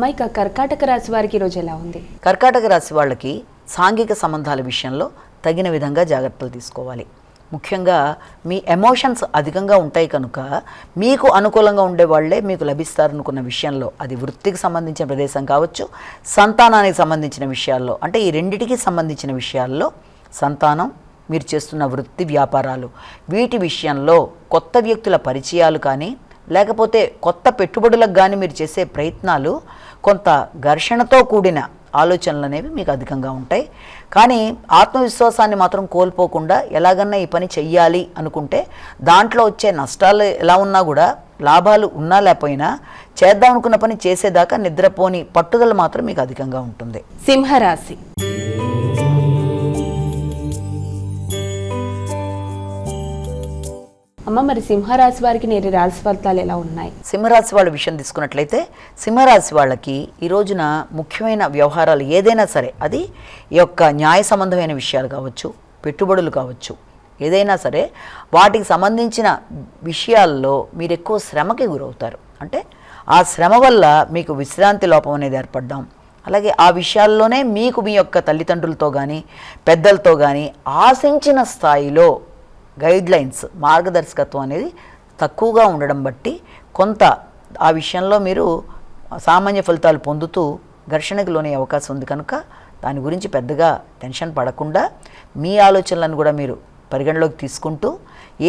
అమ్మాయిక కర్కాటక రాశి వారికి ఈరోజు ఎలా ఉంది? కర్కాటక రాశి వాళ్ళకి సాంఘిక సంబంధాల విషయంలో తగిన విధంగా జాగ్రత్తలు తీసుకోవాలి. ముఖ్యంగా మీ ఎమోషన్స్ అధికంగా ఉంటాయి కనుక మీకు అనుకూలంగా ఉండే వాళ్ళే మీకు లభిస్తారనుకున్న విషయంలో అది వృత్తికి సంబంధించిన ప్రదేశం కావచ్చు సంతానానికి సంబంధించిన విషయాల్లో అంటే ఈ రెండిటికి సంబంధించిన విషయాల్లో సంతానం మీరు చేస్తున్న వృత్తి వ్యాపారాలు వీటి విషయంలో కొత్త వ్యక్తుల పరిచయాలు కానీ లేకపోతే కొత్త పెట్టుబడులకు కానీ మీరు చేసే ప్రయత్నాలు కొంత ఘర్షణతో కూడిన ఆలోచనలు అనేవి మీకు అధికంగా ఉంటాయి. కానీ ఆత్మవిశ్వాసాన్ని మాత్రం కోల్పోకుండా ఎలాగన్నా ఈ పని చెయ్యాలి అనుకుంటే దాంట్లో వచ్చే నష్టాలు ఎలా ఉన్నా కూడా లాభాలు ఉన్నా లేకపోయినా చేద్దాం అనుకున్న పని చేసేదాకా నిద్రపోని పట్టుదల మాత్రం మీకు అధికంగా ఉంటుంది. సింహరాశి. అమ్మ మరి సింహరాశి వారికి నేటి రాశి ఫలితాలు ఎలా ఉన్నాయి? సింహరాశి వాళ్ళ విషయం తీసుకున్నట్లయితే సింహరాశి వాళ్ళకి ఈ రోజున ముఖ్యమైన వ్యవహారాలు ఏదైనా సరే అది ఈ యొక్క న్యాయ సంబంధమైన విషయాలు కావచ్చు పెట్టుబడులు కావచ్చు ఏదైనా సరే వాటికి సంబంధించిన విషయాల్లో మీరు ఎక్కువ శ్రమకి గురవుతారు. అంటే ఆ శ్రమ వల్ల మీకు విశ్రాంతి లోపం అనేది ఏర్పడ్డాం అలాగే ఆ విషయాల్లోనే మీకు మీ యొక్క తల్లిదండ్రులతో కానీ పెద్దలతో కానీ ఆశించిన స్థాయిలో గైడ్లైన్స్ మార్గదర్శకత్వం అనేది తక్కువగా ఉండడం బట్టి కొంత ఆ విషయంలో మీరు సామాన్య ఫలితాలు పొందుతూ ఘర్షణకు లోనే అవకాశం ఉంది కనుక దాని గురించి పెద్దగా టెన్షన్ పడకుండా మీ ఆలోచనలను కూడా మీరు పరిగణలోకి తీసుకుంటూ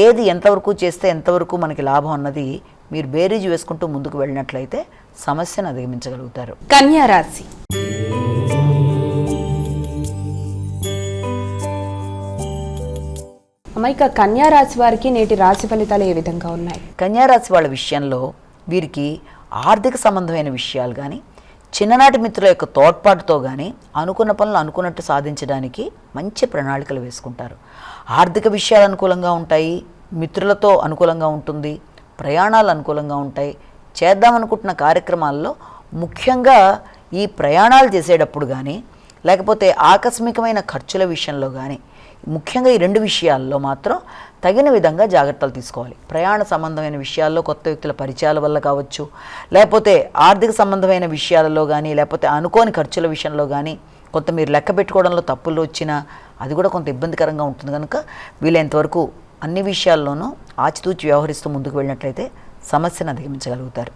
ఏది ఎంతవరకు చేస్తే ఎంతవరకు మనకి లాభం అన్నది మీరు బేరీజు వేసుకుంటూ ముందుకు వెళ్ళినట్లయితే సమస్యను అధిగమించగలుగుతారు. కన్యా ఇక కన్యా రాశి వారికి నేటి రాశి ఫలితాలు ఏ విధంగా ఉన్నాయి? కన్యారాశి వాళ్ళ విషయంలో వీరికి ఆర్థిక సంబంధమైన విషయాలు కానీ చిన్ననాటి మిత్రుల యొక్క తోడ్పాటుతో కానీ అనుకున్న పనులు అనుకున్నట్టు సాధించడానికి మంచి ప్రణాళికలు వేసుకుంటారు. ఆర్థిక విషయాలు అనుకూలంగా ఉంటాయి మిత్రులతో అనుకూలంగా ఉంటుంది ప్రయాణాలు అనుకూలంగా ఉంటాయి. చేద్దామనుకుంటున్న కార్యక్రమాల్లో ముఖ్యంగా ఈ ప్రయాణాలు చేసేటప్పుడు కానీ లేకపోతే ఆకస్మికమైన ఖర్చుల విషయంలో కానీ ముఖ్యంగా ఈ రెండు విషయాల్లో మాత్రం తగిన విధంగా జాగ్రత్తలు తీసుకోవాలి. ప్రయాణ సంబంధమైన విషయాల్లో కొత్త వ్యక్తుల పరిచయాల వల్ల కావచ్చు లేకపోతే ఆర్థిక సంబంధమైన విషయాలలో కానీ లేకపోతే అనుకోని ఖర్చుల విషయంలో కానీ కొంత మీరు లెక్క పెట్టుకోవడంలో తప్పులు వచ్చినా అది కూడా కొంత ఇబ్బందికరంగా ఉంటుంది కనుక వీలైనంతవరకు అన్ని విషయాల్లోనూ ఆచితూచి వ్యవహరిస్తూ ముందుకు వెళ్ళినట్లయితే సమస్యను అధిగమించగలుగుతారు.